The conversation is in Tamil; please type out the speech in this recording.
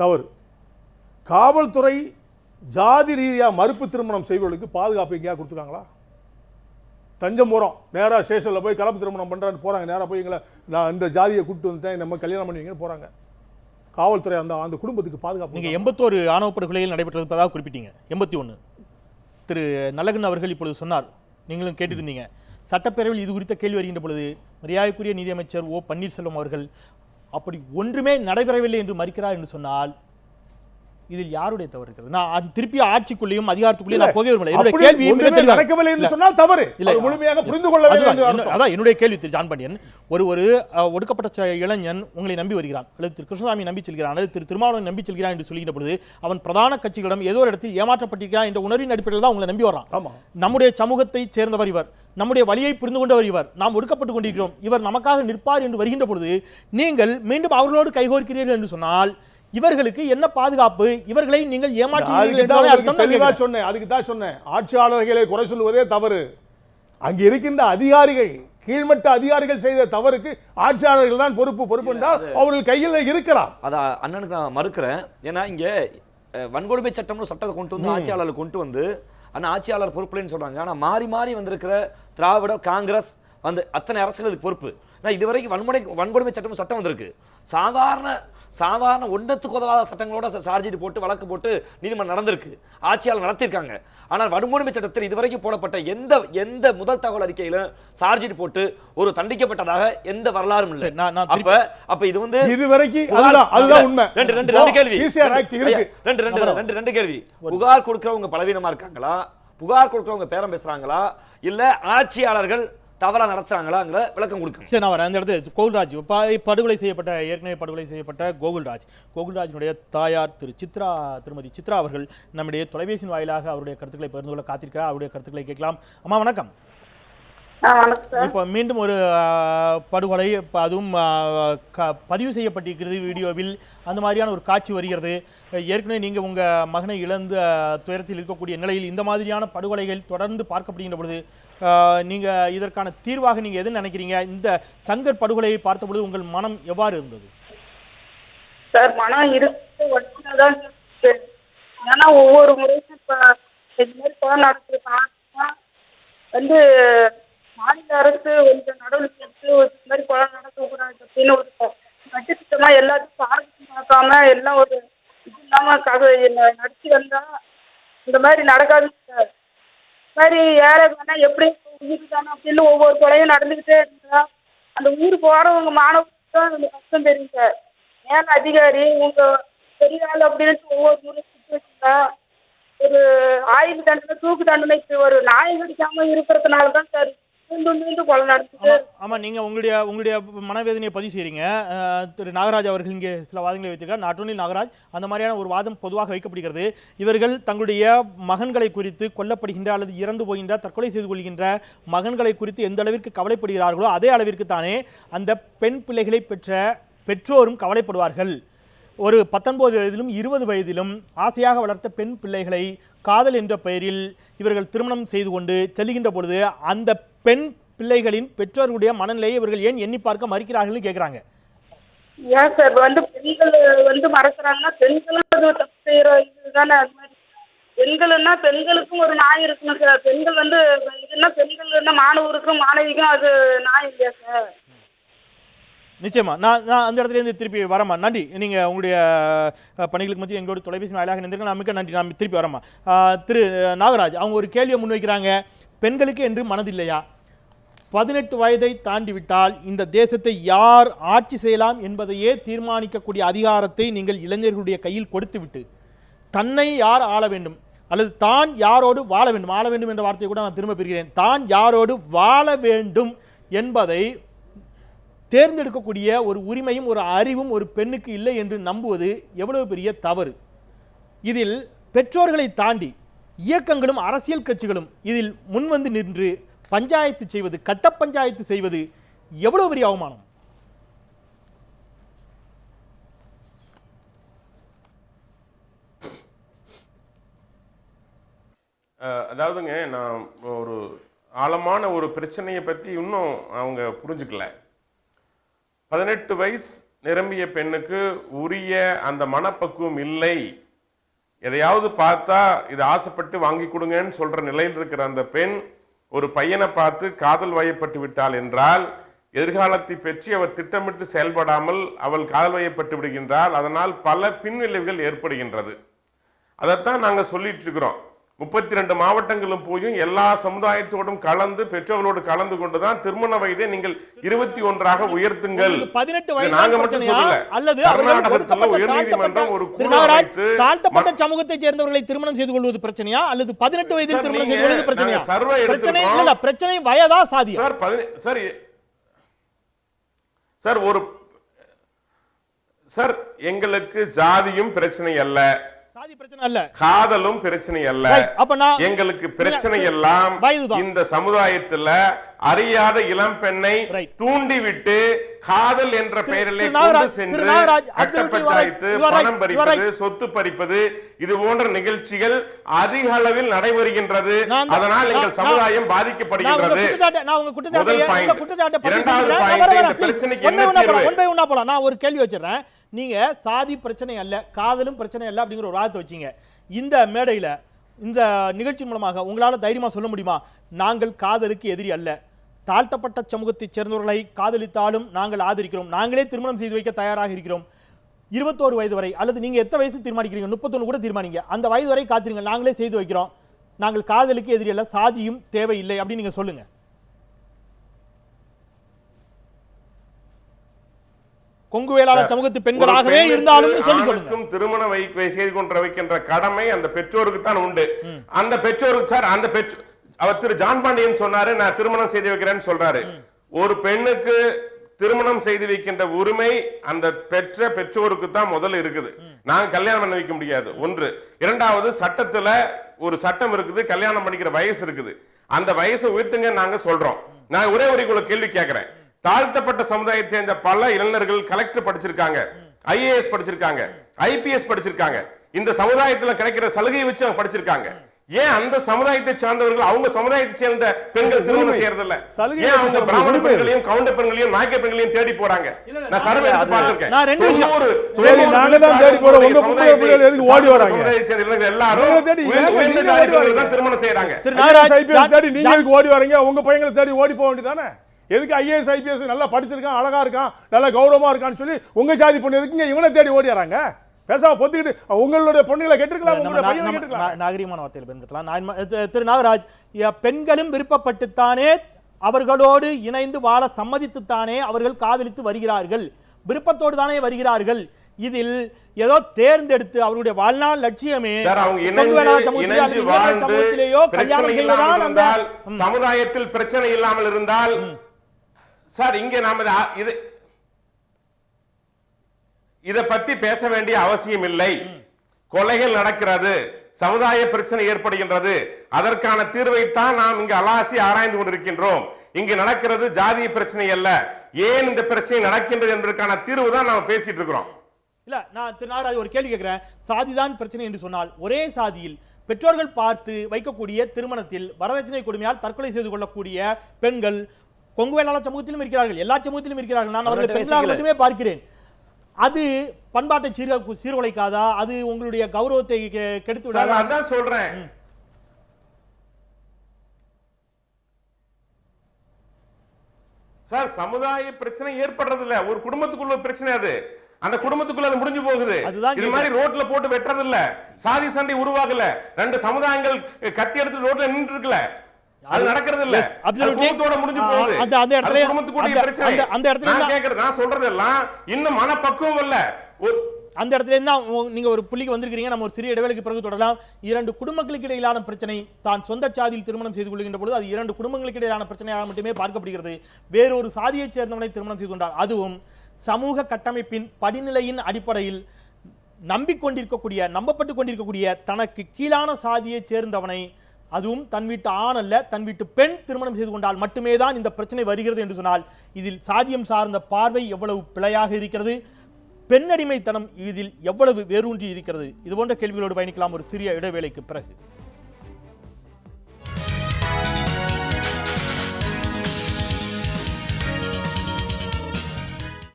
தவறு. காவல்துறை ஜாதி ரீதியாக மறுப்பு திருமணம் செய்வர்களுக்கு பாதுகாப்பு எங்கேயா கொடுத்துருக்காங்களா? தஞ்சம் போகிறோம் நேராக ஸ்டேஷனில் போய் கலப்பு திருமணம் பண்ணுறான்னு போகிறாங்க நேராக போய் எங்களை நான் இந்த ஜாதியை கூப்பிட்டு வந்துட்டேன் நம்ம கல்யாணம் பண்ணுவீங்கன்னு போகிறாங்க காவல்துறை அந்த அந்த குடும்பத்துக்கு பாதுகாப்பு நீங்க எண்பத்தோரு ஆணவ படுகொலைகள் நடைபெற்றதாக குறிப்பிட்டீங்க. எண்பத்தி ஒன்று திரு நல்லகன் அவர்கள் இப்பொழுது சொன்னார். நீங்களும் கேட்டிருந்தீங்க. சட்டப்பேரவையில் இது குறித்த கேள்வி வருகின்ற பொழுது மரியாதைக்குரிய நீதியமைச்சர் ஓ பன்னீர்செல்வம் அவர்கள் அப்படி ஒன்றுமே நடைபெறவில்லை என்று மறுக்கிறார் என்று சொன்னால் இதில் யாருடைய தவறு இருக்கிறது? நான் திருப்பி ஆட்சிக்குள்ளேயும் அதிகாரத்துக்குள்ளேயும் நான் போகவே விரும்பல என்னுடைய கேள்வி நடக்கவில்லை என்று. சொன்னால் தவறு. இல்ல. முழுமையாக புரிந்து அர்த்தம். அதான் என்னுடைய கேள்வி திரு ஜான் பாண்டியன். ஒரு ஒரு ஒடுக்கப்பட்ட இளைஞன் உங்களை நம்பி வருகிறான். அல்லது திரு கிருஷ்ணசாமி நம்பி செல்கிறான். அல்லது திரு திருமாவளவன் நம்பி செல்கிறான் என்று சொல்லுகின்ற பொழுது அவன் பிரதான கட்சிகளிடம் ஏதோ ஒரு இடத்தில் ஏமாற்றப்பட்டிருக்கிறான் என்ற உணர்வின் அடிப்படையில் தான் உங்களை நம்பி வர்றான். நம்முடைய சமூகத்தை சேர்ந்தவர் இவர். நம்முடைய வழியை புரிந்து கொண்டவர் இவர். நாம் ஒடுக்கப்பட்டு கொண்டிருக்கிறோம். இவர் நமக்காக நிற்பார் என்று வருகின்ற பொழுது நீங்கள் மீண்டும் அவர்களோடு கைகோர்க்கிறீர்கள் என்று சொன்னால் இவர்களுக்கு என்ன பாதுகாப்பு? இவர்களை நீங்கள் கேட்கிறேன். சொன்னேன். அதுக்கு தான் சொன்னேன். ஆட்சியாளர்களை குறை சொல்லுவதே தவறு. அங்கே இருக்கின்ற அதிகாரிகள் கீழ்மட்ட அதிகாரிகள் செய்த தவறுக்கு ஆட்சியாளர்கள் தான் பொறுப்பு. பொறுப்பு என்றால் அவர்கள் கையில் இருக்கலாம். அதை அண்ணனுக்கு நான் மறுக்கிறேன். ஏன்னா இங்க வன்கொடுமை சட்டம்னு சட்டத்தை கொண்டு வந்து ஆட்சியாளர் கொண்டு வந்து அண்ணா ஆட்சியாளர் பொறுப்புலன்னு சொல்றாங்க. ஆனா மாறி மாறி வந்திருக்கிற திராவிட காங்கிரஸ் வந்து அத்தனை அரசுகள் இதுக்கு பொறுப்பு. நான் இதுவரைக்கும் வன்முறை வன்கொடுமை சட்டம் சட்டம் வந்திருக்கு. சாதாரண சாதாரண ஒன்றத்துக்கு உதவாத சட்டங்களோட சார்ஜிட்டு போட்டு வழக்கு போட்டு நீதிமன்றம் நடந்திருக்கு. ஆட்சியாளர் நடத்தியிருக்காங்க. ஆனால் வன்கொடுமை சட்டத்தில் இதுவரைக்கும் போடப்பட்ட எந்த எந்த முதல் தகவல் அறிக்கையில சார்ஜிட்டு போட்டு ஒரு தண்டிக்கப்பட்டதாக எந்த வரலாறும் இல்லை. அப்ப அப்ப இது வந்து இதுவரைக்கும் அதுதான் அதுதான் உண்மை. ரெண்டு ரெண்டு ரெண்டு கேள்வி. ரெண்டு ரெண்டு ரெண்டு ரெண்டு கேள்வி. புகார் கொடுக்கறவங்க பலவீனமா இருக்காங்களா? புகார் கொடுக்கறவங்க பேரம் பேசுறாங்களா? இல்ல ஆட்சியாளர்கள் தவறா நடத்துகிறாங்களாங்கிற விளக்கம் கொடுக்கும். சரி நான் வரேன். அந்த இடத்துல கோகுல்ராஜ் படுகொலை செய்யப்பட்ட ஏற்கனவே படுகொலை செய்யப்பட்ட கோகுல்ராஜ். கோகுல்ராஜினுடைய தாயார் திரு சித்ரா திருமதி சித்ரா அவர்கள் நம்முடைய தொலைபேசியின் வாயிலாக அவருடைய கருத்துக்களை பகிர்ந்து கொள்ள காத்திருக்கிறார். அவருடைய கருத்துக்களை கேட்கலாம். அம்மா வணக்கம். இப்போ மீண்டும் ஒரு படுகொலை அதுவும் பதிவு செய்யப்பட்டிருக்கிறது வீடியோவில். அந்த மாதிரியான ஒரு காட்சி வருகிறது. ஏற்கனவே நீங்கள் உங்கள் மகனை இழந்த துயரத்தில் இருக்கக்கூடிய நிலையில் இந்த மாதிரியான படுகொலைகள் தொடர்ந்து பார்க்கப்படுகின்ற பொழுது நீங்கள் இதற்கான தீர்வாக நீங்கள் எது நினைக்கிறீங்க? இந்த சங்கர் படுகொலையை பார்த்த பொழுது உங்கள் மனம் எவ்வாறு இருந்தது? சார் மனம் இருக்கு. ஆனா ஒவ்வொரு முறையும் இப்ப மாதிரி கொலை வந்து மாநில அரசு கொஞ்சம் நடவடிக்கை எடுத்து ஒரு இந்த மாதிரி கொலை நடக்கக்கூடாது அப்படின்னு ஒரு கட்டுத்திட்டமா எல்லாத்தையும் பாரபட்சம் பார்க்காம எல்லாம் ஒரு இது இல்லாம கதை நடத்தி வந்தா இந்த மாதிரி நடக்காது சார் இந்த மாதிரி ஏழை வேணா எப்படி உயிர் தானே அப்படின்னு ஒவ்வொரு கொலையும் நடந்துக்கிட்டே இருந்தா அந்த உயிர் போறவங்க மாணவர்களுக்கு தான் அந்த கஷ்டம் தெரியும் சார் மேல அதிகாரி உங்க பெரிய ஆள் அப்படின்னு ஒவ்வொரு முறை சுற்றி வச்சுட்டா ஒரு ஆயுள் தண்டனை தூக்கு தண்டனைக்கு ஒரு நாயம் கடிக்காம இருக்கிறதுனால தான் சார் மீண்டும் மீண்டும் கொலை ஆமா நீங்க உங்களுடைய உங்களுடைய மனவேதனையை பதிவு செய்கிறீங்க திரு நாகராஜ் அவர்கள் இங்கே சில வாதங்களை வைத்திருக்கார். நாட் ஒன்லி நாகராஜ் அந்த மாதிரியான ஒரு வாதம் பொதுவாக வைக்கப்படுகிறது. இவர்கள் தங்களுடைய மகன்களை குறித்து கொல்லப்படுகின்ற அல்லது இறந்து போகின்ற தற்கொலை செய்து கொள்கின்ற மகன்களை குறித்து எந்த அளவிற்கு கவலைப்படுகிறார்களோ அதே அளவிற்கு தானே அந்த பெண் பிள்ளைகளை பெற்ற பெற்றோரும் கவலைப்படுவார்கள். ஒரு பத்தொன்பது வயதிலும் இருபது வயதிலும் ஆசையாக வளர்த்த பெண் பிள்ளைகளை காதல் என்ற பெயரில் இவர்கள் திருமணம் செய்து கொண்டு செல்கின்ற பொழுது அந்த பெண் பிள்ளைகளின் பெற்றோர்களுடைய மனநிலையை இவர்கள் ஏன் எண்ணி பார்க்க மறுக்கிறார்கள்னு கேட்குறாங்க ஏன் சார் வந்து பெண்கள் வந்து மறக்கிறாங்கன்னா பெண்களும் அது தப்பு இதுதானே அது மாதிரி. பெண்கள்னா பெண்களுக்கும் ஒரு நாய் இருக்கணும் சார் பெண்கள் வந்து இதுன்னா பெண்கள்னா மாணவருக்கும் மாணவிக்கும் அது நாய் இல்லையா சார்? நிச்சயமா. நான் நான் அந்த இடத்துல இருந்து திருப்பி வரமா நன்றி. நீங்கள் உங்களுடைய பணிகளுக்கு மத்தியில் எங்களோட தொலைபேசி வாயிலாக நினைந்திருக்க நான் மிக்க நன்றி. நான் திருப்பி வரமா திரு நாகராஜ் அவங்க ஒரு கேள்வியை முன்வைக்கிறாங்க. பெண்களுக்கு என்று மனதில்லையா பதினெட்டு வயதை தாண்டிவிட்டால் இந்த தேசத்தை யார் ஆட்சி செய்யலாம் என்பதையே தீர்மானிக்கக்கூடிய அதிகாரத்தை நீங்கள் இளைஞர்களுடைய கையில் கொடுத்துவிட்டு தன்னை யார் ஆள வேண்டும்? அல்லது தான் யாரோடு வாழ வேண்டும்? ஆள வேண்டும் என்ற வார்த்தையை கூட நான் திரும்ப பெறுகிறேன். தான் யாரோடு வாழ வேண்டும் என்பதை தேர்ந்தெடுக்கக்கூடிய ஒரு உரிமையும் ஒரு அறிவும் ஒரு பெண்ணுக்கு இல்லை என்று நம்புவது எவ்வளவு பெரிய தவறு. இதில் பெற்றோர்களை தாண்டி இயக்கங்களும் அரசியல் கட்சிகளும் இதில் முன்வந்து நின்று பஞ்சாயத்து செய்வது கட்ட பஞ்சாயத்து செய்வது எவ்வளவு பெரிய அவமானம்? அதாவதுங்க நான் ஒரு ஆழமான ஒரு பிரச்சனையை பற்றி இன்னும் அவங்க புரிஞ்சுக்கல. பதினெட்டு வயசு நிரம்பிய பெண்ணுக்கு உரிய அந்த மனப்பக்குவம் இல்லை. எதையாவது பார்த்தா இது ஆசைப்பட்டு வாங்கி கொடுங்கன்னு சொல்ற நிலையில் இருக்கிற அந்த பெண் ஒரு பையனை பார்த்து காதல் வயப்பட்டு விட்டாள் என்றால் எதிர்காலத்தை பற்றி அவர் திட்டமிட்டு செயல்படாமல் அவள் காதல் வயப்பட்டு விடுகின்றாள். அதனால் பல பின்விளைவுகள் ஏற்படுகின்றது. அதைத்தான் நாங்கள் சொல்லிட்டு இருக்கிறோம். முப்பத்தி ரெண்டு மாவட்டங்களும் போயும் எல்லா சமுதாயத்தோடும் கலந்து பெற்றோர்களோடு கலந்து கொண்டுதான் திருமண வயதை நீங்கள் இருபத்தி ஒன்றாக உயர்த்துங்கள். பதினெட்டு வயது நாங்க மட்டும் சொல்லல. அல்லது கர்நாடகத்துல ஒரு தாழ்த்தப்பட்ட- சமூகத்தை சேர்ந்தவர்களை திருமணம் செய்து கொள்வது பிரச்சனையா? அல்லது பதினெட்டு வயதில் திருமணம் செய்து கொள்வது பிரச்சனையா? survey பிரச்சனை. இல்ல பிரச்சனை வயதா சாதியா? சார் சார் சார் ஒரு சார் எங்களுக்கு ஜாதியும் பிரச்சனை அல்ல. சாதி பிரச்சனை அல்ல காதலும் பிரச்சனை அல்ல. அப்ப நான் எங்களுக்கு பிரச்சனை எல்லாம். இந்த சமுதாயத்துல அறியாத இளம் பெண்ணை. தூண்டிவிட்டு காதல் என்ற பெயரிலே கொண்டு சென்று கட்ட பஞ்சாயத்து பணம் பறிப்பது. சொத்து பறிப்பது இது போன்ற நிகழ்ச்சிகள் அதிக அளவில் நடைபெறுகின்றது அதனால் எங்கள் சமுதாயம் பாதிக்கப்படுகின்றது முதல் இரண்டாவது வரேன், இந்த. பிரச்சனைக்கு என்ன தீர்வு? நான் ஒரு கேள்வி வச்சிடுறேன் நீங்கள் சாதி பிரச்சனை அல்ல காதலும் பிரச்சனை அல்ல அப்படிங்கிற ஒரு வாதத்தை வச்சிங்க. இந்த மேடையில் இந்த நிகழ்ச்சி மூலமாக உங்களால் தைரியமாக சொல்ல முடியுமா? நாங்கள் காதலுக்கு எதிரி அல்ல. தாழ்த்தப்பட்ட சமூகத்தைச் சேர்ந்தவர்களை காதலித்தாலும் நாங்கள் ஆதரிக்கிறோம். நாங்களே திருமணம் செய்து வைக்க தயாராக இருக்கிறோம். இருபத்தோரு வயது வரை அல்லது நீங்கள் எத்தனை வயசு தீர்மானிக்கிறீங்க? முப்பத்தொன்று கூட தீர்மானிங்க. அந்த வயது வரை காத்திருங்க நாங்களே செய்து வைக்கிறோம். நாங்கள் காதலுக்கு எதிரி அல்ல சாதியும் தேவையில்லை அப்படின்னு நீங்கள் சொல்லுங்கள் கொங்கு வேளாளர் சமூகத்து பெண்களாகவே இருந்தாலும் சொல்லி சொல்லுங்க. ஆணுக்கும் திருமணம் வை செய்து கொண்டு வைக்கின்ற கடமை அந்த பெற்றோருக்கு தான் உண்டு. அந்த பெற்றோருக்கு சார் அந்த பெற்றோ அவர் திரு ஜான் பாண்டியன் சொன்னாரு நான் திருமணம் செய்து வைக்கிறேன்னு சொல்றாரு. ஒரு பெண்ணுக்கு திருமணம் செய்து வைக்கின்ற உரிமை அந்த பெற்ற பெற்றோருக்கு தான் முதல்ல இருக்குது. நாங்க கல்யாணம் பண்ண வைக்க முடியாது. ஒன்று. இரண்டாவது சட்டத்துல ஒரு சட்டம் இருக்குது கல்யாணம் பண்ணிக்கிற வயசு இருக்குது. அந்த வயசை உயர்த்துங்க நாங்க சொல்றோம். நான் ஒரே ஒரு கேள்வி கேட்கிறேன் தாழ்த்தப்பட்ட சமுதாயத்தை சேர்ந்த பல இளைஞர்கள் கலெக்டர் படிச்சிருக்காங்க ஐஏஎஸ் படிச்சிருக்காங்க ஐபிஎஸ் படிச்சிருக்காங்க. இந்த சமுதாயத்துல கிடைக்கிற சலுகையை வச்சு அவங்க படிச்சிருக்காங்க. ஏன் அந்த சமுதாயத்தை சார்ந்தவர்கள் அவங்க சமுதாயத்தை சேர்ந்த பெண்கள் திருமணம். செய்யறதில்ல? ஏன் அவங்க பிராமண. பெண்களையும் கவுண்ட பெண்களையும் நாயக்க பெண்களையும் தேடி போறாங்க? நான் சர்வே எடுத்து பார்த்திருக்கேன். எல்லாரும் திருமணம் செய்யறாங்க. தேடி ஓடி போக வேண்டியதானே எதுக்கு ஐஏஎஸ் ஐபிஎஸ் நல்லா படிச்சிருக்கான் அழகா இருக்கான் நல்லா கௌரவமா இருக்கான்னு சொல்லி உங்க ஜாதி பொண்ணு எதுக்குங்க இவனை தேடி ஓடி வராங்க பேசாம பொத்துக்கிட்டு உங்களுடைய பொண்ணுகளை நா- நாகரிகமான வார்த்தையில் பயன்படுத்தலாம். திரு- நாகராஜ் பெண்களும் விருப்பப்பட்டுத்தானே அவர்களோடு இணைந்து வாழ சம்மதித்துத்தானே அவர்கள் காதலித்து வருகிறார்கள். விருப்பத்தோடு தானே வருகிறார்கள். இதில் ஏதோ தேர்ந்தெடுத்து அவருடைய வாழ்நாள் லட்சியமே சமுதாயத்தில் பிரச்சனை இல்லாமல் இருந்தால் சார் இங்க நாம் இத- இது இதை பத்தி பேச வேண்டிய அவசியம் இல்லை. கொலைகள் நடக்கிறது சமுதாய பிரச்சனை ஏற்படுகின்றது. அதற்கான தீர்வைத்தான் நாம் இங்கு அலாசி ஆராய்ந்து கொண்டிருக்கின்றோம். இங்கு நடக்கிறது ஜாதிய பிரச்சனை அல்ல. ஏன் இந்த பிரச்சனை நடக்கின்றது என்பதற்கான தீர்வு தான் நாம் பேசிட்டு இருக்கிறோம். இல்ல நான் திரு நாகராஜ் ஒரு கேள்வி கேட்கிறேன். சாதிதான் பிரச்சனை என்று சொன்னால் ஒரே சாதியில் பெற்றோர்கள் பார்த்து வைக்கக்கூடிய திருமணத்தில் வரதட்சணை கொடுமையால் தற்கொலை செய்து கொள்ளக்கூடிய பெண்கள் கொங்கு வேளாளர் சமூகத்திலும் இருக்கிறார்கள். எல்லா சமூகத்திலும் இருக்கிறார்கள். நான் அவர்களை பெண்களாக. மட்டுமே பார்க்கிறேன். அது பண்பாட்டை சீர சீர்குலைக்காதா? அது உங்களுடைய கௌரவத்தை கெடுத்து சார், விடாதா? அதான் சொல்றேன். சார் சமுதாய பிரச்சனை ஏற்படுறது இல்ல ஒரு குடும்பத்துக்குள்ள ஒரு பிரச்சனை அது. அந்த குடும்பத்துக்குள்ள அது முடிஞ்சு போகுது. அதுதான் இது மாதிரி ரோட்ல போட்டு வெட்டுறது இல்ல சாதி சண்டை உருவாகல. ரெண்டு சமுதாயங்கள் கத்தி எடுத்து ரோட்ல நின்று இருக்குல்ல அது நடக்கிறது இல்ல. குடும்பத்தோட முடிஞ்சு போகுது. அந்த- அந்த இடத்துல- அந்த- பிரச்சனை. அந்த- இடத்துல நான் கேக்குறது நான் சொல்றதெல்லாம் இன்னும் மனப்பக்குவம் இல்ல. அந்த இடத்துல இருந்தா நீங்க ஒரு புள்ளிக்கு வந்திருக்கிறீங்க. நம்ம ஒரு சிறிய இடைவேளைக்கு பிறகு தொடரலாம். இரண்டு குடும்பங்களுக்கு இடையிலான பிரச்சனை தான் சொந்த சாதியில் திருமணம் செய்து கொள்கின்ற பொழுது அது இரண்டு குடும்பங்களுக்கு இடையிலான பிரச்சனையாக மட்டுமே பார்க்கப்படுகிறது. வேறொரு சாதியைச் சேர்ந்தவனை திருமணம் செய்து கொண்டார் அதுவும் சமூக கட்டமைப்பின் படிநிலையின் அடிப்படையில் நம்பிக்கொண்டிருக்கக்கூடிய நம்பப்பட்டு கொண்டிருக்கக்கூடிய தனக்கு கீழான சாதியைச் சேர்ந்தவனை அதுவும் தன் வீட்டு ஆண் அல்ல தன் வீட்டு பெண் திருமணம் செய்து கொண்டால் மட்டுமே தான் இந்த பிரச்சனை வருகிறது என்று சொன்னால் இதில் சாதியம் சார்ந்த பார்வை எவ்வளவு பிழையாக இருக்கிறது? பெண்ணடிமைத்தனம் இதில் எவ்வளவு வேரூன்றி இருக்கிறது? இது போன்ற கேள்விகளோடு பயணிக்கலாம் ஒரு சிறிய இடைவேளைக்கு பிறகு.